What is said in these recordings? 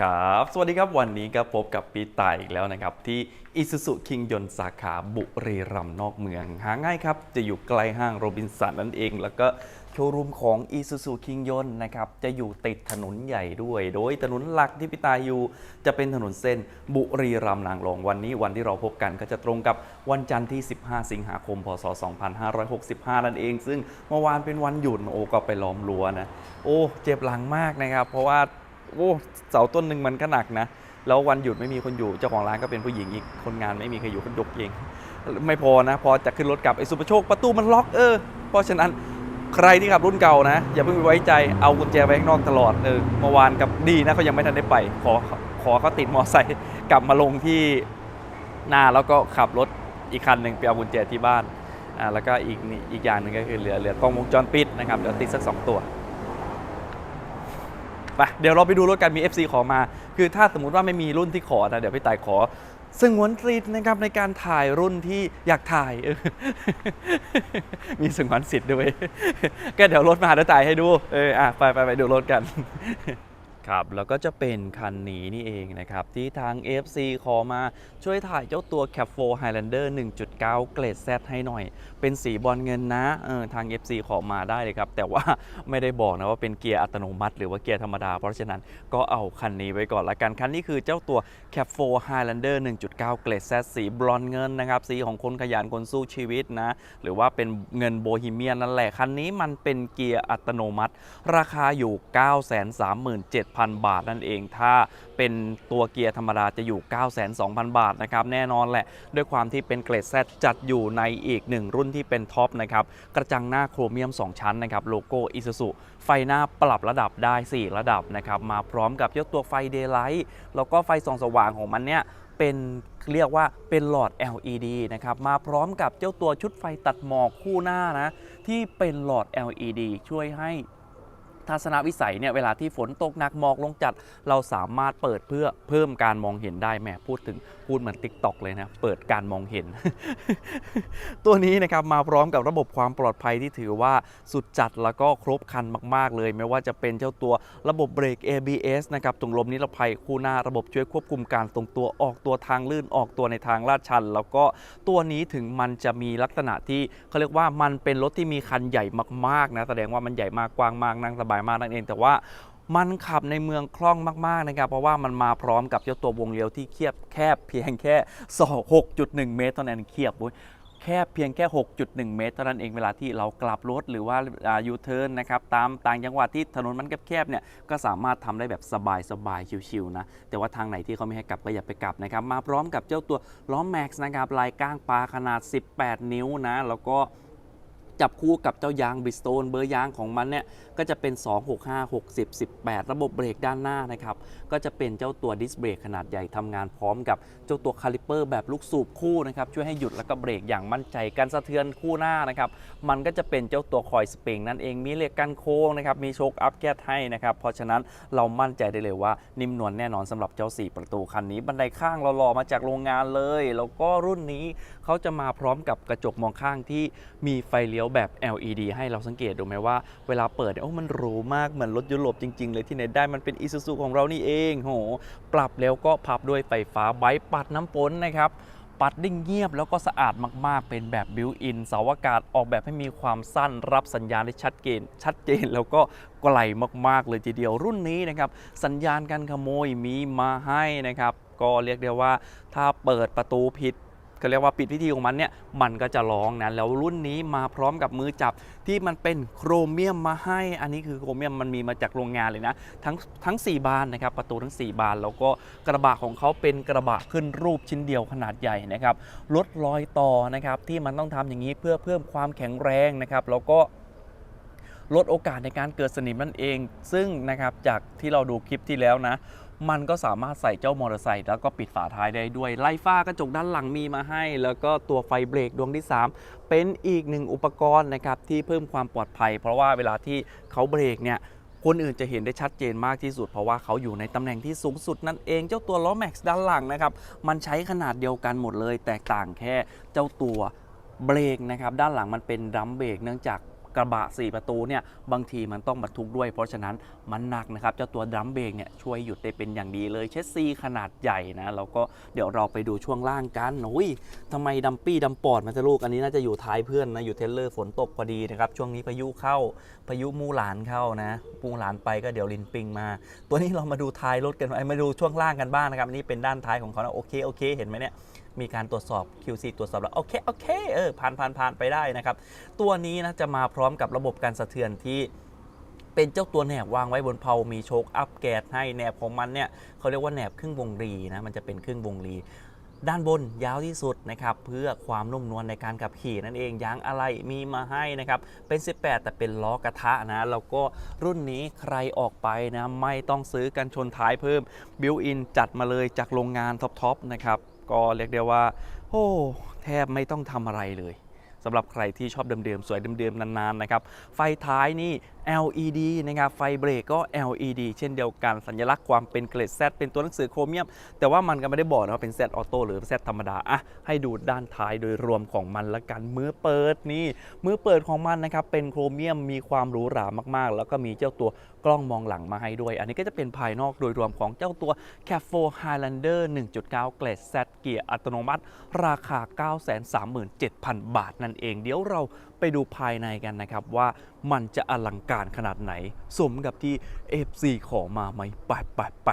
ครับ สวัสดีครับวันนี้ก็พบกับปีตายอีกแล้วนะครับ ที่อิสุสุคิงยนสาขาบุรีรัมย์นอกเมือง หาง่ายครับ จะอยู่ใกล้ห้างโรบินสันนั่นเอง แล้วก็โชว์รูมของอิสุสุคิงยนนะครับ จะอยู่ติดถนนใหญ่ด้วย โดยถนนหลักที่พี่ตายอยู่ จะเป็นถนนเส้นบุรีรัมย์นางรองวันนี้วันที่เราพบกันก็จะตรงกับวันจันทร์ที่ 15 สิงหาคม พศ 2565 นั่นเอง ซึ่งเมื่อวานเป็นวันหยุดโอ้ก็ไปล้อมรั้วนะโอ้เจ็บหลังมากนะครับ เพราะว่า โอ้เสาต้นหนึ่งมันก็หนักนะ แล้ววันหยุดไม่มีคนอยู่ เจ้าของร้านก็เป็นผู้หญิงอีก คนงานไม่มีใครอยู่คนยกเอง ไม่พอนะ พอจะขึ้นรถกลับไอ้สุปรโชคประตูมันล็อกเออ เพราะฉะนั้นใครที่ขับรุ่นเก่านะ อย่าเพิ่งไปไว้ใจ เอากุญแจไว้ข้างนอกตลอดเออเมื่อวานกับดีนะเขายังไม่ทันได้ไป ขอขอเขาติดมอไซค์กลับมาลงที่หน้าแล้วก็ขับรถอีกคันหนึ่งไปเอากุญแจที่บ้านอ่าแล้วก็อีกนี่อีกอย่างหนึ่งก็คือเหลือเหลือกล้องวงจรปิดนะครับเดี๋ยวติดสักสองตัว ไปเดี๋ยวเราไปดูรถกันมี FC ขอมา คือถ้าสมมุติว่าไม่มีรุ่นที่ขอนะเดี๋ยวพี่ต่ายขอสงวนสิทธิ์นะครับในการถ่ายรุ่นที่อยากถ่าย มีสงวนสิทธิ์ด้วย ก็เดี๋ยวรถมาเดี๋ยวถ่ายให้ดู เอออะไปไปไปดูรถกัน ครับแล้วก็จะเป็นคันนี้นี่เองนะครับ ที่ทาง FC ขอมาช่วยถ่ายเจ้าตัว Cap 4 Highlander 1.9 เกรด Z ให้หน่อย เป็นสีบอลเงินนะเออทาง FC ขอมาได้เลยครับ แต่ว่าไม่ได้บอกนะว่าเป็นเกียร์อัตโนมัติ หรือว่าเกียร์ธรรมดา เพราะฉะนั้นก็เอาคันนี้ไว้ก่อนละกัน คันนี้คือเจ้าตัว Cap 4 Highlander 1.9 เกรด Z สีบอนเงินนะครับ สีของคนขยันคนสู้ชีวิตนะ หรือว่าเป็นเงินโบฮีเมียนนั่นแหละคันนี้มันเป็นเกียร์อัตโนมัติ ราคาอยู่9,037 7,000 บาทนั่นเอง ถ้าเป็นตัวเกียร์ธรรมดาจะอยู่ 902,000 บาทนะครับแน่นอนแหละ ด้วยความที่เป็นเกรด Z จัดอยู่ในอีกหนึ่งรุ่นที่เป็นท็อปนะครับกระจังหน้าโครเมียม 2 ชั้นนะครับโลโก้อิซูซุไฟหน้าปรับระดับได้ 4 ระดับนะครับมาพร้อมกับเจ้าตัวไฟเดย์ไลท์แล้วก็ไฟส่องสว่างของมันเนี่ยเป็นเรียกว่าเป็นหลอด LED นะครับมาพร้อมกับเจ้าตัวชุดไฟตัดหมอกคู่หน้านะที่เป็นหลอด LED ช่วยให้ ทัศนวิสัยเนี่ยเวลาที่ฝนตกหนักหมอกลงจัด เราสามารถเปิดเพื่อเพิ่มการมองเห็นได้แหมพูดถึงพูดเหมือนติ๊กตอกเลยนะเปิดการมองเห็น ตัวนี้นะครับมาพร้อมกับระบบความปลอดภัยที่ถือว่าสุดจัดแล้วก็ครบครันมาก ๆ เลย ไม่ว่าจะเป็นเจ้าตัวระบบเบรก ABS นะครับตรงลมนิรภัยคู่หน้าระบบช่วยควบคุมการทรงตัวออกตัวทางลื่นออกตัวในทางลาดชัน แล้วก็ตัวนี้ถึงมันจะมีลักษณะที่เขาเรียกว่ามันเป็นรถที่มีคันใหญ่มากๆนะแสดงว่ามันใหญ่มากกว้างมากนั่งสบายมากนั่นเอง แต่ว่ามันขับในเมืองคล่องมาก ๆ นะครับ เพราะว่ามันมาพร้อมกับเจ้าตัววงเลี้ยวที่เคียบแคบเพียงแค่ 6.1 เมตรเท่านั้นเคียบเว้ยแค่เพียงแค่ 6.1 เมตรเท่านั้นเองเวลาที่เรากลับรถหรือว่ายูเทิร์นนะครับตามต่างจังหวัดที่ถนนมันแคบๆเนี่ยก็สามารถทำได้แบบสบายๆชิวๆนะแต่ว่าทางไหนที่เขาไม่ให้กลับก็อย่าไปกลับนะครับมาพร้อมกับเจ้าตัวล้อแม็กซ์นะครับลายก้างปลาขนาด 18 นิ้วนะแล้วก็ จับคู่กับเจ้ายางบริสโตนเบอร์ยางของมันเนี่ยก็จะเป็น 265 60 18 ระบบเบรกด้านหน้านะครับ ก็จะเป็นเจ้าตัวดิสเบรกขนาดใหญ่ทำงานพร้อมกับเจ้าตัวคาลิเปอร์แบบลูกสูบคู่นะครับช่วยให้หยุดแล้วก็เบรกอย่างมั่นใจการสะเทือนคู่หน้านะครับ มันก็จะเป็นเจ้าตัวคอยสปริงนั่นเองมีเหล็กกันโค้งนะครับมีโชคอัพแก๊สให้นะครับเพราะฉะนั้นเรามั่นใจได้เลยว่านิ่มนวลแน่นอนสำหรับเจ้า 4 ประตูคันนี้ บันไดข้างเราหล่อมาจากโรงงานเลย แล้วก็รุ่นนี้เขาจะมาพร้อมกับกระจกมองข้างที่มีไฟเลี้ยวแบบ LED ให้เราสังเกตดูไหมว่าเวลาเปิดเนี่ยโอ้มันหรูมากเหมือนรถยุโรปจริง ๆ เลยที่ไหนได้มันเป็นอีซูซูของเรานี่เองโหปรับแล้วก็พับด้วยไฟฟ้าไบปัดน้ำฝนนะครับปัดดิ้งเงียบแล้วก็สะอาดมากๆ เป็นแบบบิวอินเสาอากาศออกแบบให้มีความสั้นรับสัญญาณได้ชัดเจนชัดเจนแล้วก็ไกลมากๆ เลยทีเดียวรุ่นนี้นะครับ สัญญาณการขโมยมีมาให้นะครับ ก็เรียกได้ว่าถ้าเปิดประตูผิด ก็เรียกว่าปิดพิธีของมันเนี่ยมันก็จะร้องนะแล้วรุ่นนี้มาพร้อมกับมือจับที่มันเป็นโครเมียมมาให้ อันนี้คือโครเมียมมันมีมาจากโรงงานเลยนะทั้งทั้ง 4 บานนะครับประตูทั้ง 4 บาน แล้วก็กระบะของเขาเป็นกระบะขึ้นรูปชิ้นเดียวขนาดใหญ่นะครับลดรอยต่อนะครับที่มันต้องทำอย่างนี้เพื่อเพิ่มความแข็งแรงนะครับแล้วก็ลดโอกาสในการเกิดสนิมนั่นเอง ซึ่งนะครับจากที่เราดูคลิปที่แล้วนะ มันก็สามารถใส่เจ้ามอเตอร์ไซค์แล้วก็ปิดฝาท้ายได้ด้วยไล่ฟ้ากระจกด้านหลังมีมาให้ แล้วก็ตัวไฟเบรกดวงที่ 3 เป็นอีกหนึ่งอุปกรณ์นะครับที่เพิ่มความปลอดภัย เพราะว่าเวลาที่เขาเบรกเนี่ยคนอื่นจะเห็นได้ชัดเจนมากที่สุด เพราะว่าเขาอยู่ในตำแหน่งที่สูงสุดนั่นเองเจ้าตัวล้อแม็กซ์ด้านหลังนะครับมันใช้ขนาดเดียวกันหมดเลย แตกต่างแค่เจ้าตัวเบรกนะครับด้านหลังมันเป็นดัมเบรกเนื่องจาก กระบะ 4 ประตูเนี่ยบางทีมันต้องบรรทุกด้วย เพราะฉะนั้นมันหนักนะครับ เจ้าตัวดรัมเบรกเนี่ยช่วยหยุดได้เป็นอย่างดีเลยเชสซีขนาดใหญ่นะแล้วก็เดี๋ยวเราไปดูช่วงล่างกันอุ้ยทำไมดัมปี้ดัมปอดมันจะลูกอันนี้น่าจะอยู่ท้ายเพื่อนนะอยู่เทลเลอร์ฝนตกพอดีนะครับช่วงนี้พายุเข้าพายุมูหลานเข้านะมูหลานไปก็เดี๋ยวลินปิงมา ตัวนี้เรามาดูท้ายรถกันไว้มาดูช่วงล่างกันบ้างนะครับอันนี่เป็นด้านท้ายของเขานะโอเคโอเคเห็นไหมเนี่ยมีการตรวจสอบ QC ตรวจสอบแล้วโอเคโอเคเออผ่านผ่านผ่านไปได้นะครับตัวนี้นะจะมาพร้อม้อมกับระบบการสะเทือนที่เป็นเจ้าตัวแหนบวางไว้บนเพลามีโชคอัพแกดให้แหนบของมันเนี่ยเขาเรียกว่าแหนบครึ่งวงรีนะมันจะเป็นครึ่งวงรี ด้านบนยาวที่สุดนะครับเพื่อความนุ่มนวลในการขับขี่นั่นเองยางอะไรมีมาให้นะครับเป็น 18 แต่เป็นล้อกระทะนะแล้วก็รุ่นนี้ใครออกไปนะไม่ต้องซื้อกันชนท้ายเพิ่มบิวอินจัดมาเลยจากโรงงานท็อปๆนะครับก็เรียกได้ว่าโอ้แทบไม่ต้องทำอะไรเลย สำหรับใครที่ชอบเดิมๆสวยเดิมๆนานๆนะครับไฟท้ายนี่ LED นะครับไฟเบรกก็ LED เช่นเดียวกันสัญลักษณ์ความเป็นเกรด Z เป็นตัวหนังสือโครเมียม แต่ว่ามันก็ไม่ได้บอกนะว่าเป็น Z ออโต้หรือ Z ธรรมดาอะให้ดูด้านท้ายโดยรวมของมันละกันมือเปิดนี่มือเปิดของมันนะครับเป็นโครเมียมมีความหรูหรามากๆ แล้วก็มีเจ้าตัวกล้องมองหลังมาให้ด้วย อันนี้ก็จะเป็นภายนอกโดยรวมของเจ้าตัว c a f 4 Highlander 1.9 เกรด Z เกียร์อัตโนมัติ ราคา 937,000 บาทนั่นเอง เดี๋ยวเราไปดูภายในกันนะครับว่ามันจะอลังการขนาดไหน สมกับที่ FC ขอมาไหมไปไปไป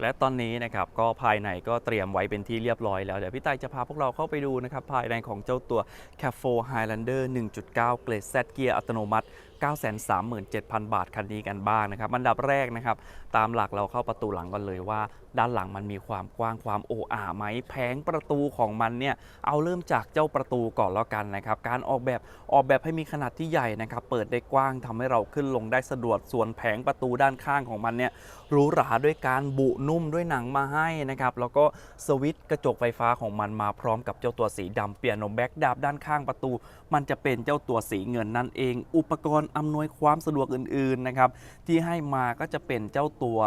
และตอนนี้นะครับก็ภายในก็เตรียมไว้เป็นที่เรียบร้อยแล้ว เดี๋ยวพี่ไตจะพาพวกเราเข้าไปดูนะครับ ภายในของเจ้าตัว c a f 4 Highlander 1.9 เกรด Z เกียร์อัตโนมัติ 937,000 บาทคันนี้กันบ้างนะครับอันดับแรกนะครับ ตามหลักเราเข้าประตูหลังก่อนเลยว่า ด้านหลังมันมีความกว้างความโอ้อาไหมแผงประตูของมันเนี่ยเอาเริ่มจากเจ้าประตูก่อนแล้วกันนะครับ การออกแบบออกแบบให้มีขนาดที่ใหญ่นะครับ เปิดได้กว้างทำให้เราขึ้นลงได้สะดวกส่วนแผงประตูด้านข้างของมันเนี่ยหรูหราด้วยการบุนุ่มด้วยหนังมาให้นะครับแล้วก็สวิตช์กระจกไฟฟ้าของมันมาพร้อมกับเจ้าตัวสีดำเปียโนแบ็กดับด้านข้างประตู มันจะเป็นเจ้าตัวสีเงินนั่นเอง อุปกรณ์อำนวยความสะดวกอื่นๆนะครับที่ให้มาก็จะเป็นเจ้าตัว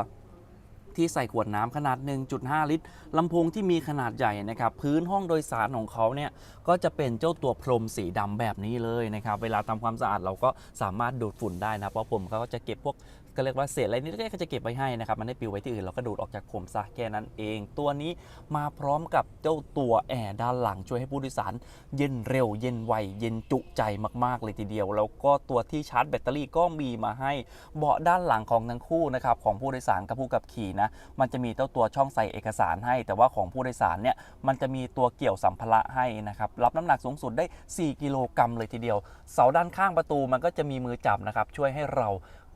ที่ใส่ขวดน้ำขนาด 1.5 ลิตรลำโพงที่มีขนาดใหญ่นะครับ พื้นห้องโดยสารของเขาเนี่ย ก็จะเป็นเจ้าตัวพรมสีดำแบบนี้เลยนะครับ เวลาทำความสะอาดเราก็สามารถดูดฝุ่นได้นะ เพราะผมเขาก็จะเก็บพวก ก็เรียกว่าเศษอะไรนิดๆก็จะเก็บไว้ให้นะครับ มันได้ปลิวไว้ที่อื่นเราก็ดูดออกจากผมซะแค่นั้นเอง ตัวนี้มาพร้อมกับเจ้าตัวแอร์ด้านหลังช่วยให้ผู้โดยสาร เย็นเร็ว เย็นไว เย็นจุใจมากๆเลยทีเดียว แล้วก็ตัวที่ชาร์จแบตเตอรี่ก็มีมาให้เบาะด้านหลังของทั้งคู่นะครับของผู้โดยสารกับผู้ขับขี่นะมันจะมีเจ้าตัวช่องใส่เอกสารให้ แต่ว่าของผู้โดยสารเนี่ยมันจะมีตัวเกี่ยวสัมภาระให้นะครับรับน้ำหนักสูงสุดได้ 4 กิโลกรัมเลยทีเดียว เสาด้านข้างประตูมันก็จะมีมือจับนะครับช่วยให้เรา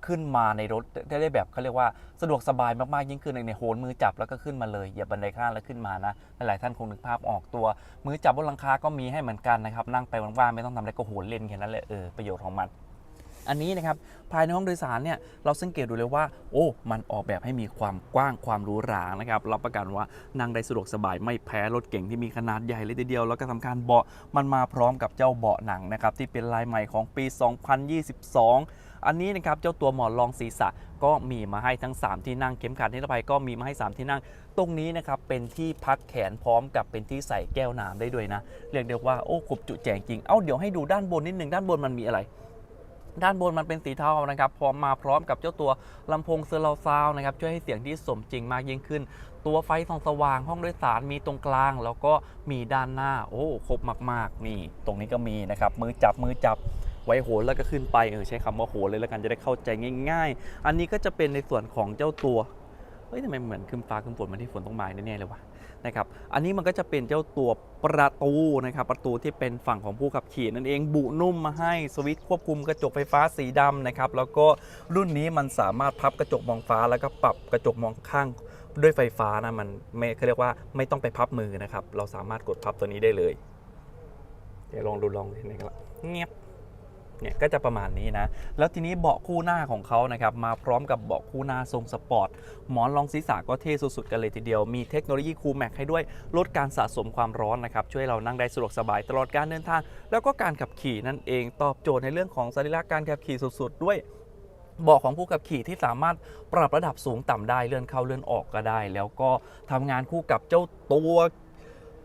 ขึ้นมาในรถได้ได้แบบเขาเรียกว่าสะดวกสบายมากๆยิ่งขึ้นในโหนมือจับแล้วก็ขึ้นมาเลยเหยียบบันไดข้างแล้วขึ้นมานะหลายๆท่านคงนึกภาพออกตัว มือจับบนหลังคาก็มีให้เหมือนกันนะครับนั่งไปว่างๆไม่ต้องทำอะไรก็โหนเล่นแค่นั้นแหละเออประโยชน์ของมันอันนี้นะครับภายในห้องโดยสารเนี่ยเราสังเกตดูเลยว่า โอ้ มันออกแบบให้มีความกว้างความหรูหรานะครับรับประกันว่านั่งได้สะดวกสบายไม่แพ้รถเก่งที่มีขนาดใหญ่เลยทีเดียว แล้วก็สำคัญเบาะมันมาพร้อมกับเจ้าเบาะหนังนะครับที่เป็นลายใหม่ของปี 2022 อันนี้นะครับเจ้าตัวหมอนรองศีรษะก็มีมาให้ทั้ง 3 ที่นั่งเข็มขัดนิรภัยก็มีมาให้ 3 ที่นั่ง ตรงนี้นะครับเป็นที่พักแขนพร้อมกับเป็นที่ใส่แก้วน้ำได้ด้วยนะเรียกได้ว่าโอ้ครบจุแจงจริง เอาเดี๋ยวให้ดูด้านบนนิดนึงด้านบนมันมีอะไรด้านบนมันเป็นสีเทานะครับ พร้อมมาพร้อมกับเจ้าตัวลำโพงเซอร์ราซาวนะครับ ช่วยให้เสียงที่สมจริงมากยิ่งขึ้น ตัวไฟส่องสว่างห้องโดยสารมีตรงกลาง แล้วก็มีด้านหน้า โอ้ครบมาก ๆ นี่ ตรงนี้ก็มีนะครับ มือจับมือจับ ไว้โหนแล้วก็ขึ้นไปเออใช้คำว่าโหนเลยแล้วกันจะได้เข้าใจง่าย ๆ อันนี้ก็จะเป็นในส่วนของเจ้าตัวเฮ้ยทำไมเหมือนขึ้นฟ้าขึ้นฝนมันที่ฝนต้องมาแน่ๆเลยวะนะครับอันนี้มันก็จะเป็นเจ้าตัวประตูนะครับประตูที่เป็นฝั่งของผู้ขับขี่นั่นเองบุนุ่มมาให้สวิตช์ควบคุมกระจกไฟฟ้าสีดำนะครับแล้วก็รุ่นนี้มันสามารถพับกระจกมองฟ้าแล้วก็ปรับกระจกมองข้างด้วยไฟฟ้านะมันไม่เขาเรียกว่าไม่ต้องไปพับมือนะครับเราสามารถกดพับตัวนี้ได้เลย เดี๋ยวลองดูลองทีนี้ครับเงียบ เนี่ยก็จะประมาณนี้นะ แล้วทีนี้เบาะคู่หน้าของเขานะครับมาพร้อมกับเบาะคู่หน้าทรงสปอร์ตหมอนรองศีรษะก็เท่สุดๆกันเลยทีเดียว มีเทคโนโลยีคูลแม็กให้ด้วยลดการสะสมความร้อนนะครับช่วยเรานั่งได้สะดวกสบายตลอดการเดินทาง แล้วก็การขับขี่นั่นเองตอบโจทย์ในเรื่องของสรีระการขับขี่สุดๆ ด้วยเบาะของผู้ขับขี่ที่สามารถปรับระดับสูงต่ำได้เลื่อนเข้าเลื่อนออกก็ได้ แล้วก็ทำงานคู่กับเจ้าตัว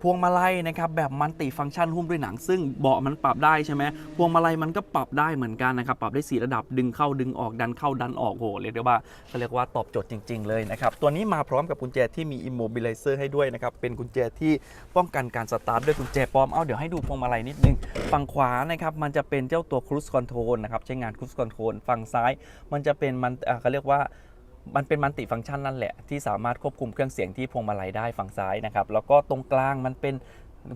พวงมาลัยนะครับแบบมันติฟังก์ชันหุ้มด้วยหนัง ซึ่งเบาะมันปรับได้ใช่ไหมพวงมาลัยมันก็ปรับได้เหมือนกันนะครับปรับได้สีระดับดึงเข้าดึงออกดันเข้าดันออกโหเรียกได้ว่าเขาเรียกว่าตอบโจทย์จริง ๆ เลยนะครับตัวนี้มาพร้อมกับกุญแจที่มี immobilizer ให้ด้วยนะครับเป็นกุญแจที่ป้องกันการสตาร์ทด้วยกุญแจปลอมเอาเดี๋ยวให้ดูพวงมาลัยนิดนึงฝั่งขวานะครับมันจะเป็นเจ้าตัว cruise control นะครับใช้งาน cruise control ฝั่งซ้าย มันจะเป็นมันเขาเรียกว่า มันเป็นมันติฟังก์ชันนั่นแหละที่สามารถควบคุมเครื่องเสียงที่พวงมาลัยได้ฝั่งซ้ายนะครับ แล้วก็ตรงกลางมันเป็น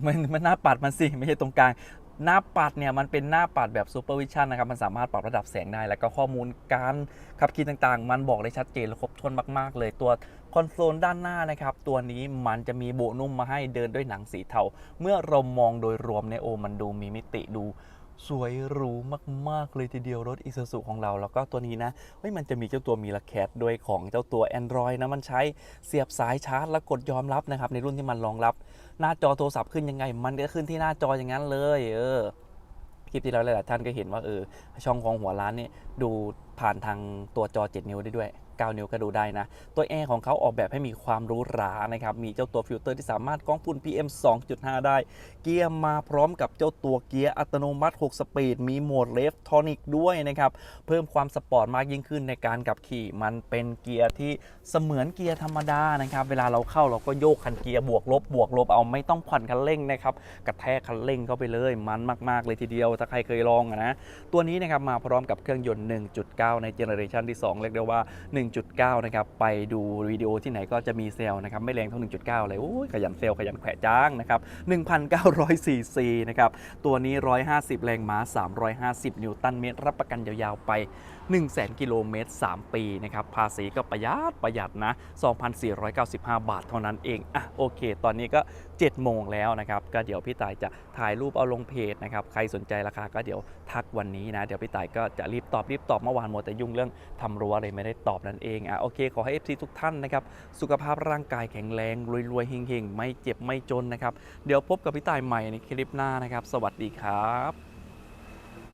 มันมันหน้าปัดมันสิไม่ใช่ตรงกลางหน้าปัดเนี่ยมันเป็นหน้าปัดแบบซูเปอร์วิชั่นนะครับ มันสามารถปรับระดับแสงได้ แล้วก็ข้อมูลการขับขี่ต่างๆ มันบอกได้ชัดเจนและครบถ้วนมาก ๆ เลยตัวคอนโซลด้านหน้านะครับ ตัวนี้มันจะมีโบนุ่มมาให้เดินด้วยหนังสีเทา เมื่อเรามองโดยรวมในโอมันดูมีมิติดู สวยหรูมาก ๆ เลยทีเดียวรถ i s u z u ของเรา แล้วก็ตัวนี้นะเฮ้ยมันจะมีเจ้าตัวมีละแคทด้วยของเจ้าตัว Android นะ มันใช้เสียบสายชาร์จ แล้วกดยอมรับนะครับ ในรุ่นที่มันรองรับ หน้าจอโทรศัพท์ขึ้นยังไง มันก็ขึ้นที่หน้าจออย่างนั้นเลย เออคลิปที่แล้วหลาย ๆ ท่านก็เห็นว่าเออช่องของหัวร้านนี่ดูผ่านทางตัวจอ 7 นิ้วได้ด้วย 9 นิ้วก็ดูได้นะ ตัวแอร์ของเขาออกแบบให้มีความหรู้หรานะครับ มีเจ้าตัวฟิลเตอร์ที่สามารถกรองฝุ่น PM 2.5 ได้ เกียร์มาพร้อมกับเจ้าตัวเกียร์อัตโนมัติ 6 สปีด มีโหมดเลฟทอนิกด้วยนะครับ เพิ่มความสปอร์ตมากยิ่งขึ้นในการขับขี่ มันเป็นเกียร์ที่เสมือนเกียร์ธรรมดานะครับ เวลาเราเข้าเราก็โยกคันเกียร์บวกลบบวกลบเอาไม่ต้องผ่อนคันเร่งนะครับ กระแทกคันเร่งเข้าไปเลย มันมาก ๆ เลยทีเดียว ถ้าใครเคยลองนะ ตัวนี้นะครับมาพร้อมกับเครื่องยนต์ 1.9 ในเจเนอเรชันที่ 2 เรียกได้ว่า1.9 นะครับ ไปดูวิดีโอที่ไหนก็จะมีเซลล์นะครับ ไม่แรงเท่า 1.9 เลยโอ้ยขยันเซลล์ขยันแขวะจ้างนะครับ 1,900 ซีซีนะครับ ตัวนี้ 150 แรงม้า 350 นิวตันเมตร รับประกันยาวๆไป 100,000 กิโลเมตร 3 ปีนะครับ ภาษีก็ประหยัดประหยัดนะ 2,495 บาทเท่านั้นเอง อะโอเค ตอนนี้ก็ 7 โมงแล้วนะครับ ก็เดี๋ยวพี่ตายจะถ่ายรูปเอาลงเพจนะครับ ใครสนใจราคาก็เดี๋ยวทักวันนี้นะ เดี๋ยวพี่ตายก็จะรีบตอบรีบตอบเมื่อวานหมดแต่ยุ่งเรื่องทำรั้วเลยไม่ได้ตอบนั่นเอง อะโอเค ขอให้ FC ทุกท่านนะครับ สุขภาพร่างกายแข็งแรงรวยๆเฮงๆ ไม่เจ็บไม่จนนะครับ เดี๋ยวพบกับพี่ตายใหม่ในคลิปหน้านะครับ สวัสดีครับ